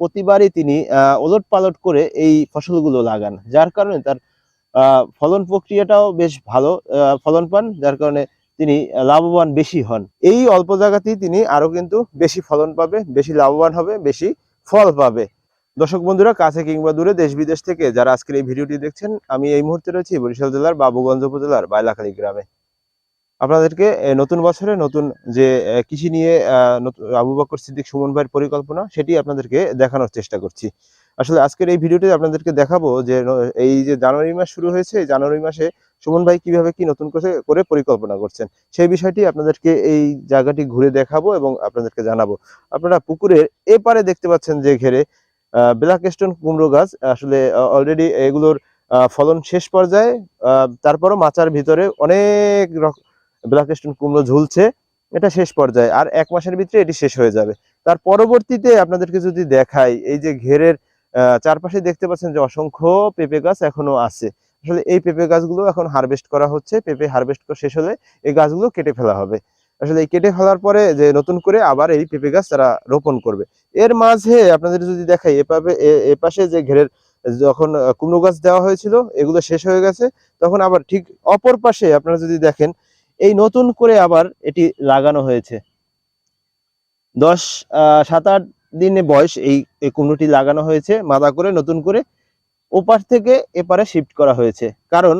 প্রতিবারই তিনি ওলট পালট করে এই ফসলগুলো লাগান। যার কারণে তার ফলন প্রক্রিয়াটাও বেশ ভালো ফলন পান, যার কারণে তিনি লাভবান বেশি হন। এই অল্প জায়গাতেই তিনি আরও কিন্তু বেশি ফলন পাবে, বেশি লাভবান হবে, বেশি ফল পাবে। দর্শক বন্ধুরা, কাছে কিংবা দূরে দেশ বিদেশ থেকে যারা আজকের এই ভিডিওটি দেখছেন, আমি এই মুহূর্তে রয়েছি বরিশাল জেলার বাবুগঞ্জ উপজেলার বাইলাখালী গ্রামে। আপনাদেরকে নতুন বছরে নতুন যে কৃষি নিয়ে আবু বকর সিদ্দিক, সুমন ভাইয়ের পরিকল্পনা, সেটি আপনাদেরকে দেখানোর চেষ্টা করছি। আসলে আজকের এই ভিডিওতে আপনাদেরকে দেখাবো যে এই যে জানুয়ারি মাস শুরু হয়েছে জানুয়ারি মাসে সুমন ভাই কীভাবে কি নতুন করে করে পরিকল্পনা করছেন, সেই বিষয়টি আপনাদেরকে এই জায়গাটি ঘুরে দেখাবো এবং আপনাদেরকে জানাব। আপনারা পুকুরের এপারে দেখতে পাচ্ছেন যে ঘেরে ব্ল্যাক স্টোন কুমড়ো গাছ, আসলে অলরেডি এগুলোর ফলন শেষ পর্যায়ে তারপরও মাচার ভিতরে অনেক রকম ব্ল্যাক স্টোন কুমড়ো ঝুলছে, এটা শেষ পর্যায়ে, আর এক মাসের ভিতরে এটি শেষ হয়ে যাবে। তার পরবর্তীতে আপনাদেরকে যদি দেখাই, এই যে ঘেরের চারপাশে দেখতে পাচ্ছেন যে অসংখ্য পেঁপে গাছ এখনও আছে। আসলে এই পেঁপে গাছগুলো এখন হারভেস্ট করা হচ্ছে, পেঁপে হারভেস্ট শেষ হলে এই গাছগুলো কেটে ফেলা হবে। আসলে এই কেটে ফেলার পরে যে নতুন করে আবার এই পেঁপে গাছ তারা রোপণ করবে। এর মাঝে আপনাদের যদি দেখাই এপাবে এ- এপাশে যে ঘেরের যখন কুমড়ো গাছ দেওয়া হয়েছিল, এগুলো শেষ হয়ে গেছে, তখন আবার ঠিক অপর পাশে আপনারা যদি দেখেন এই নতুন করে আবার এটি লাগানো হয়েছে। দশ সাত, আট দিনে বয়স এই এই কুমড়োটি লাগানো হয়েছে, মাদা করে নতুন করে ওপাশ থেকে এপারে শিফট করা হয়েছে। কারণ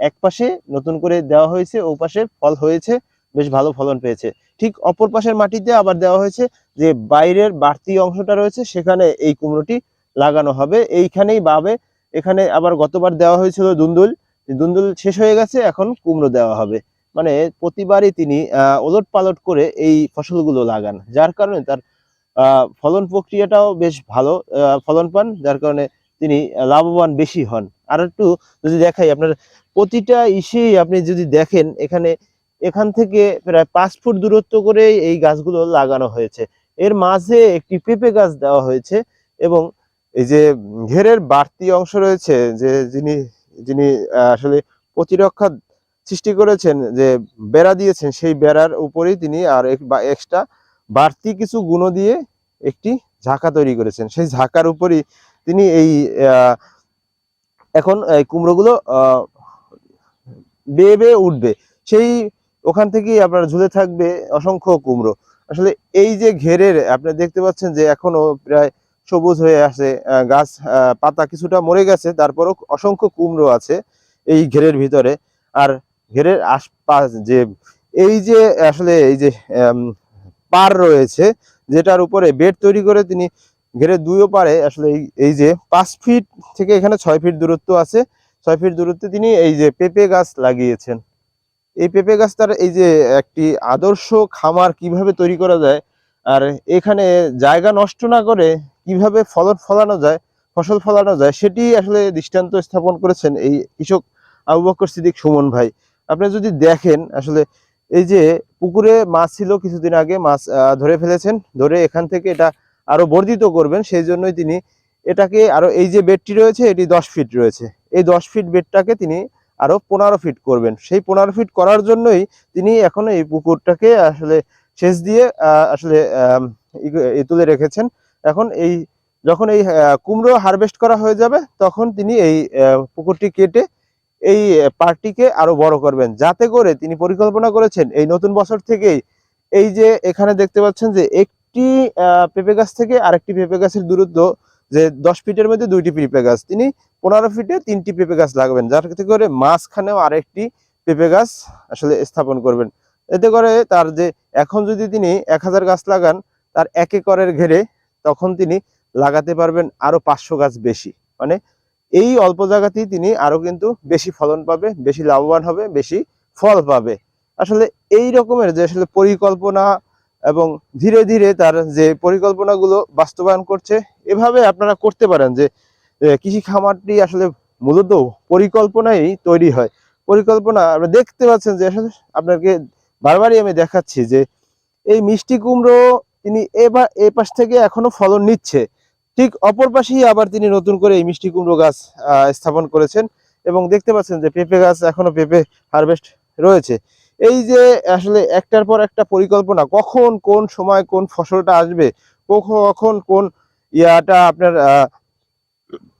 এক পাশে নতুন করে দেওয়া হয়েছে, ও পাশে ফল হয়েছে, বেশ ভালো ফলন পেয়েছে। ঠিক অপর পাশের মাটিতে আবার দেওয়া হয়েছে যে বাইরের বাড়তি অংশটা রয়েছে, সেখানে এই কুমড়োটি লাগানো হবে। এইখানেই বাবে এখানে আবার গতবার দেওয়া হয়েছিল দুন্দুল। দুন্দুল শেষ হয়ে গেছে, এখন কুমড়ো দেওয়া হবে। মানে প্রতিবারই তিনি ওলট পালট করে এই ফসলগুলো লাগান। যার কারণে তার ফলন প্রক্রিয়াটাও বেশ ভালো ফলন পান, যার কারণে তিনি লাভবান বেশি হন। আর একটু যদি দেখাই, আপনার প্রতিটা ইসেই আপনি যদি দেখেন, এখানে, এখান থেকে প্রায় পাঁচ ফুট দূরত্ব করে এই গাছগুলো লাগানো হয়েছে। এর মাঝে একটি পেঁপে গাছ দেওয়া হয়েছে এবং এই যে ঘেরের বাড়তি অংশ রয়েছে, যে যিনি যিনি আসলে প্রতিরক্ষা সৃষ্টি করেছেন, যে বেড়া দিয়েছেন, সেই বেড়ার উপরেই তিনি আর এক্সট্রা বাড়তি কিছু গুণ দিয়ে একটি ঝাঁকা তৈরি করেছেন। সেই ঝাঁকার উপরই তিনি এই এখন এই কুমড়োগুলো বেয়ে বেয়ে উঠবে। সেই ওখান থেকেই আপনার ঝুলে থাকবে অসংখ্য কুমড়ো। আসলে এই যে ঘেরের, আপনি দেখতে পাচ্ছেন যে এখনও প্রায় সবুজ হয়ে আছে গাছ পাতা কিছুটা মরে গেছে, তারপরও অসংখ্য কুমড়ো আছে এই ঘেরের ভিতরে। আর ঘেরের আশপাশ যে, এই যে, আসলে এই যে পার রয়েছে, যেটার উপরে বেড তৈরি করে তিনি ঘেরের দুইও পারে আসলে এই- যে পাঁচ ফিট থেকে এখানে ছয় ফিট দূরত্ব আছে, ছয় ফিট দূরত্বে তিনি এই যে পেঁপে গাছ লাগিয়েছেন। এই পেঁপে গাছ তার এই যে একটি আদর্শ খামার কীভাবে তৈরি করা যায়, আর এখানে জায়গা নষ্ট না করে কীভাবে ফলন ফলানো যায়, ফসল ফলানো যায়, সেটি আসলে দৃষ্টান্ত স্থাপন করেছেন এই কৃষক আবু বকর সিদ্দিক সুমন ভাই। আপনি যদি দেখেন, আসলে এই যে পুকুরে মাছ ছিল কিছুদিন আগে, মাছ ধরে ফেলেছেন, ধরে এখান থেকে এটা আরও বর্ধিত করবেন, সেই জন্যই তিনি এটাকে আরও, এই যে বেডটি রয়েছে, এটি দশ ফিট রয়েছে। এই দশ ফিট বেডটাকে তিনি আরও পনেরো ফিট করবেন। সেই পনেরো ফিট করার জন্যই তিনি এখন এই পুকুরটাকে আসলে সেচ দিয়ে আসলে তুলে রেখেছেন। এখন এই, যখন এই কুমড়ো হারভেস্ট করা হয়ে যাবে, তখন তিনি এই পুকুরটি কেটে এই পার্টিকে আরও বড় করবেন। যাতে করে তিনি পরিকল্পনা করেছেন এই নতুন বছর থেকেই। এই যে এখানে দেখতে পাচ্ছেন যে একটি পেঁপে গাছ থেকে আরেকটি পেঁপে গাছের দূরত্ব যে দশ ফিটের মধ্যে দুইটি পেঁপে গাছ। তিনি পনেরো ফিটে তিনটি পেঁপে গাছ লাগাবেন। যাতে করে মাঝখানেও আরেকটি পেঁপে গাছ আসলে স্থাপন করবেন। এতে করে তার যে এখন যদি তিনি এক হাজার গাছ লাগান, তার এক একরের ঘেরে তখন তিনি লাগাতে পারবেন আরও পাঁচশো গাছ বেশি। মানে এই অল্প জায়গাতেই তিনি আরও কিন্তু বেশি ফলন পাবে, বেশি লাভবান হবে, বেশি ফল পাবে। আসলে এই রকমের যে আসলে পরিকল্পনা এবং ধীরে ধীরে তার যে পরিকল্পনাগুলো বাস্তবায়ন করছে, এভাবে আপনারা করতে পারেন যে কৃষি খামারটি আসলে মূলত পরিকল্পনাই তৈরি হয়। পরিকল্পনা আপনি দেখতে পাচ্ছেন যে আসলে আপনাকে বারবারই আমি দেখাচ্ছি যে, এই মিষ্টি কুমড়ো তিনি এবার এ পাশ থেকে এখনও ফলন নিচ্ছে। ঠিক অপর পাশেই আবার তিনি নতুন করে এই মিষ্টি কুমড়ো গাছ স্থাপন করেছেন এবং দেখতে পাচ্ছেন যে পেঁপে গাছ এখনও পেঁপে হারভেস্ট রয়েছে। এই যে আসলে একটার পর একটা পরিকল্পনা, কখন কোন সময় কোন ফসলটা আসবে কখন কোন ইয়াটা আপনার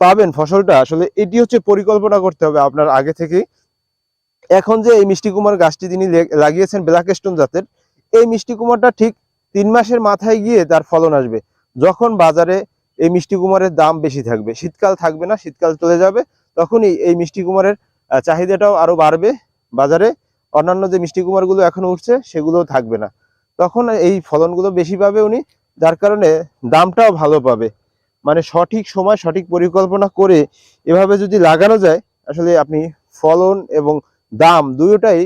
পাবেন ফসলটা, আসলে এটি হচ্ছে পরিকল্পনা করতে হবে আপনার আগে থেকে এখন যে এই মিষ্টি কুমার গাছটি তিনি লাগিয়েছেন ব্ল্যাক স্টোন জাতের, এই মিষ্টি কুমারটা ঠিক তিন মাসের মাথায় গিয়ে তার ফলন আসবে। যখন বাজারে এই মিষ্টি কুমারের দাম বেশি থাকবে। শীতকাল থাকবে না, শীতকাল চলে যাবে, তখনই এই মিষ্টি কুমারের চাহিদাটাও আরও বাড়বে বাজারে। অন্যান্য যে মিষ্টি কুমারগুলো এখন উঠছে, সেগুলোও থাকবে না। তখন এই ফলনগুলো বেশি পাবে উনি, যার কারণে দামটাও ভালো পাবে। মানে সঠিক সময়, সঠিক পরিকল্পনা করে এভাবে যদি লাগানো যায়, আসলে আপনি ফলন এবং দাম দুটোটাই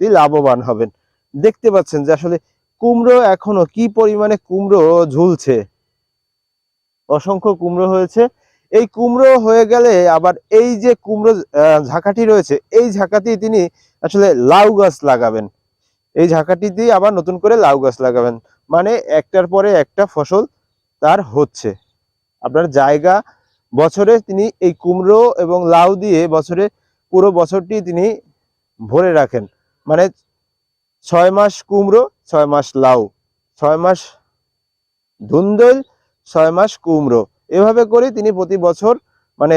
লাভবান হবেন। দেখতে পাচ্ছেন যে আসলে কুমড়ো এখনও কি পরিমাণে কুমড়ো ঝুলছে। অসংখ্য কুমড়ো হয়েছে। এই কুমড়ো হয়ে গেলে আবার এই যে কুমড়ো ঝাঁকাটি রয়েছে, এই ঝাঁকাটি তিনি আসলে লাউ গাছ লাগাবেন। এই ঝাঁকাটিতে আবার নতুন করে লাউ গাছ লাগাবেন। মানে একটার পরে একটা ফসল তার হচ্ছে। আপনার জায়গা, বছরে তিনি এই কুমড়ো এবং লাউ দিয়ে বছরে পুরো বছরটি তিনি ভরে রাখেন। মানে ছয় মাস কুমড়ো, ছয় মাস লাউ। ছয় মাস ধুন্দল ছয় মাস কুমড়ো। এভাবে করে তিনি প্রতি বছর মানে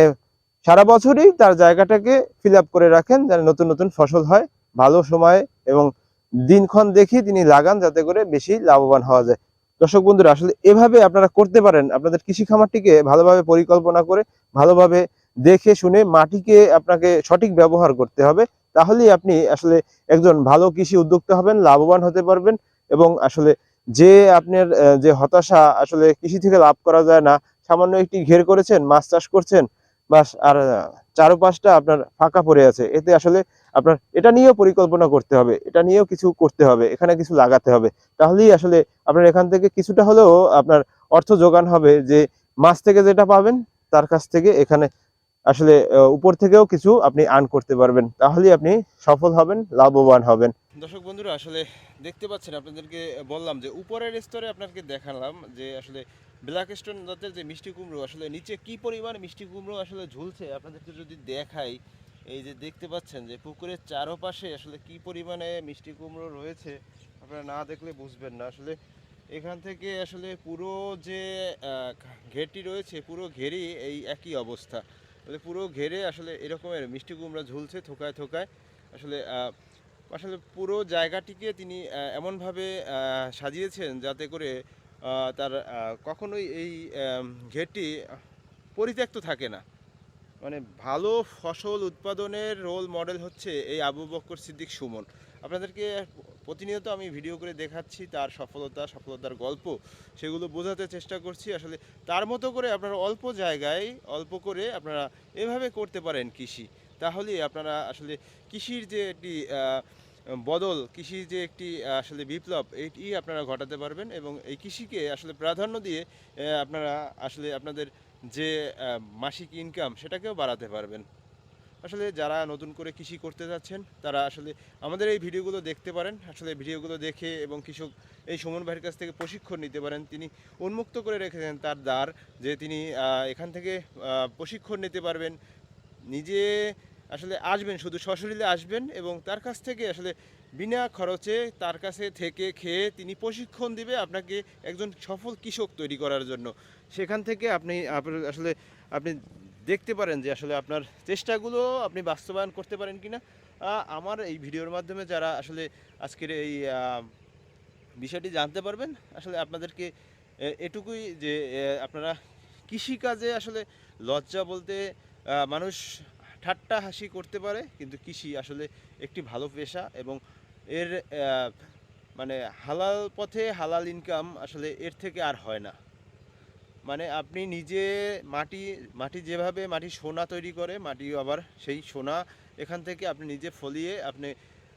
সারা বছরই তার জায়গাটাকে ফিল করে রাখেন যেন নতুন নতুন ফসল হয়, ভালো সময়ে এবং দিনক্ষণ দেখি তিনি লাগান যাতে করে বেশি লাভবান হওয়া যায়। দর্শক বন্ধুরা, আসলে এভাবে আপনারা করতে পারেন। আপনাদের কৃষি খামারটিকে ভালোভাবে পরিকল্পনা করে, ভালোভাবে দেখে শুনে মাটিকে আপনাকে সঠিক ব্যবহার করতে হবে। তাহলেই আপনি আসলে একজন ভালো কৃষি উদ্যোক্তা হবেন, লাভবান হতে পারবেন এবং আসলে যে আপনার যে হতাশা আসলে কৃষি থেকে লাভ করা যায় না, সামান্য একটি ঘের করেছেন, মাছ চাষ করছেন, বাস আর চারোপাশটা আপনার ফাঁকা পড়ে আছে। এতে আসলে আপনার, এটা নিয়েও পরিকল্পনা করতে হবে, এটা নিয়েও কিছু করতে হবে, এখানে কিছু লাগাতে হবে। তাহলেই আসলে আপনার এখান থেকে কিছুটা হলেও আপনার অর্থ যোগান হবে যে, মাছ থেকে যেটা পাবেন, তার কাছ থেকে এখানে আসলে উপর থেকেও কিছু আপনি আর্ন করতে পারবেন। তাহলেই আপনি সফল হবেন, লাভবান হবেন। দর্শক বন্ধুরা, আসলে দেখতে পাচ্ছেন, আপনাদেরকে বললাম যে উপরের স্তরে আপনাকে দেখালাম যে আসলে ব্ল্যাক স্টোন জাতের যে মিষ্টি কুমড়ো, আসলে নিচে কি পরিমাণ মিষ্টি কুমড়ো আসলে ঝুলছে, আপনাদেরকে যদি দেখাই, এই যে দেখতে পাচ্ছেন যে পুকুরের চারপাশে আসলে কি পরিমাণে মিষ্টি কুমড়ো রয়েছে, আপনারা না দেখলে বুঝবেন না। আসলে এখান থেকে আসলে পুরো যে ঘেরটি রয়েছে, পুরো ঘেরই এই একই অবস্থা। আসলে পুরো ঘেরে আসলে এরকমের মিষ্টি কুমড়া ঝুলছে থোকায় থোকায়। আসলে আসলে পুরো জায়গাটিকে তিনি এমনভাবে সাজিয়েছেন যাতে করে তার কখনোই এই ঘেরটি পরিত্যক্ত থাকে না। মানে ভালো ফসল উৎপাদনের রোল মডেল হচ্ছে এই আবু বক্কর সিদ্দিক সুমন। আপনাদেরকে প্রতিনিয়ত আমি ভিডিও করে দেখাচ্ছি তার সফলতা, সফলতার গল্প, সেগুলো বোঝাতে চেষ্টা করছি। আসলে তার মতো করে আপনারা অল্প জায়গায়, অল্প করে আপনারা এভাবে করতে পারেন কৃষি। তাহলেই আপনারা আসলে কৃষির যে একটি বদল, কৃষির যে একটি আসলে বিপ্লব, এটি আপনারা ঘটাতে পারবেন এবং এই কৃষিকে আসলে প্রাধান্য দিয়ে আপনারা আসলে আপনাদের যে মাসিক ইনকাম সেটাকেও বাড়াতে পারবেন। আসলে যারা নতুন করে কৃষি করতে যাচ্ছেন, তারা আসলে আমাদের এই ভিডিওগুলো দেখতে পারেন। আসলে ভিডিওগুলো দেখে এবং কৃষক, এই সুমন ভাইয়ের কাছ থেকে প্রশিক্ষণ নিতে পারেন। তিনি উন্মুক্ত করে রেখেছেন তার দ্বার, যে তিনি এখান থেকে প্রশিক্ষণ নিতে পারবেন। নিজে আসলে আসবেন, শুধু সশরীরে আসবেন এবং তার কাছ থেকে আসলে বিনা খরচে তার কাছে থেকে খেয়ে তিনি প্রশিক্ষণ দিবে আপনাকে একজন সফল কৃষক তৈরি করার জন্য। সেখান থেকে আপনি আসলে আপনি দেখতে পারেন যে আসলে আপনার চেষ্টাগুলো আপনি বাস্তবায়ন করতে পারেন কিনা। আমার এই ভিডিওর মাধ্যমে যারা আসলে আজকের এই বিষয়টি জানতে পারবেন, আসলে আপনাদেরকে এটুকুই যে আপনারা কৃষিকাজে আসলে লজ্জা বলতে মানুষ ঠাট্টা হাসি করতে পারে, কিন্তু কৃষি আসলে একটি ভালো পেশা এবং এর মানে হালাল পথে হালাল ইনকাম আসলে এর থেকে আর হয় না। মানে আপনি নিজে মাটি মাটি যেভাবে মাটি সোনা তৈরি করে মাটি আবার সেই সোনা এখান থেকে আপনি নিজে ফলিয়ে আপনি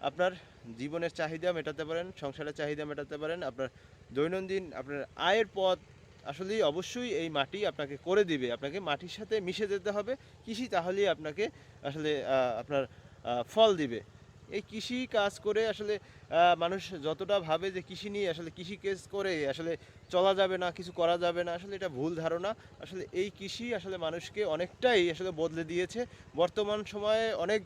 আপনার জীবনের চাহিদা মেটাতে পারেন, সংসারের চাহিদা মেটাতে পারেন, আপনার দৈনন্দিন আপনার আয়ের পথ আসলেই অবশ্যই এই মাটি আপনাকে করে দিবে। আপনাকে মাটির সাথে মিশে যেতে হবে। কৃষি তাহলেই আপনাকে আসলে আপনার ফল দিবে। এই কৃষি কাজ করে আসলে মানুষ যতটা ভাবে যে কৃষি নিয়ে আসলে কৃষি কাজ করে, আসলে চলা যাবে না, কিছু করা যাবে না, আসলে এটা ভুল ধারণা। আসলে এই কৃষি আসলে মানুষকে অনেকটাই আসলে বদলে দিয়েছে। বর্তমান সময়ে অনেক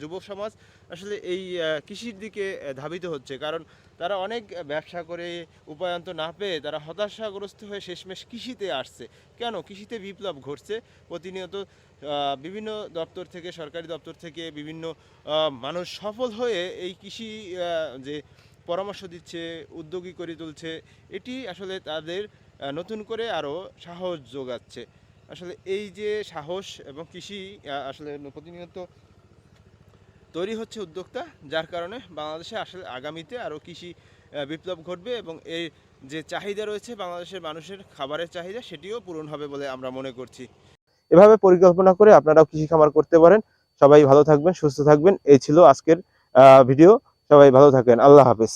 যুব সমাজ আসলে এই কৃষির দিকে ধাবিত হচ্ছে। কারণ তারা অনেক ব্যবসা করে, উপায়ন্ত না পেয়ে তারা হতাশাগ্রস্ত হয়ে শেষমেশ কৃষিতে আসছে। কেন? কৃষিতে বিপ্লব ঘটছে। প্রতিনিয়ত বিভিন্ন দপ্তর থেকে, সরকারি দপ্তর থেকে বিভিন্ন মানুষ সফল হয়ে এই কৃষি যে পরামর্শ দিচ্ছে, উদ্যোগী করে তুলছে, এটি আসলে তাদের নতুন করে আরও সাহস যোগাচ্ছে। আসলে এই যে সাহস এবং কৃষি আসলে প্রতিনিয়ত তৈরি হচ্ছে উদ্যোক্তা, যার কারণে বাংলাদেশে আসলে আগামীতে আরও কৃষি বিপ্লব ঘটবে এবং এই যে চাহিদা রয়েছে বাংলাদেশের মানুষের খাবারের চাহিদা সেটিও পূরণ হবে বলে আমরা মনে করছি। এভাবে পরিকল্পনা করে আপনারাও কৃষি খামার করতে পারেন। সবাই ভালো থাকবেন, সুস্থ থাকবেন। এই ছিল আজকের ভিডিও। সবাই ভালো থাকেন। আল্লাহ হাফেজ।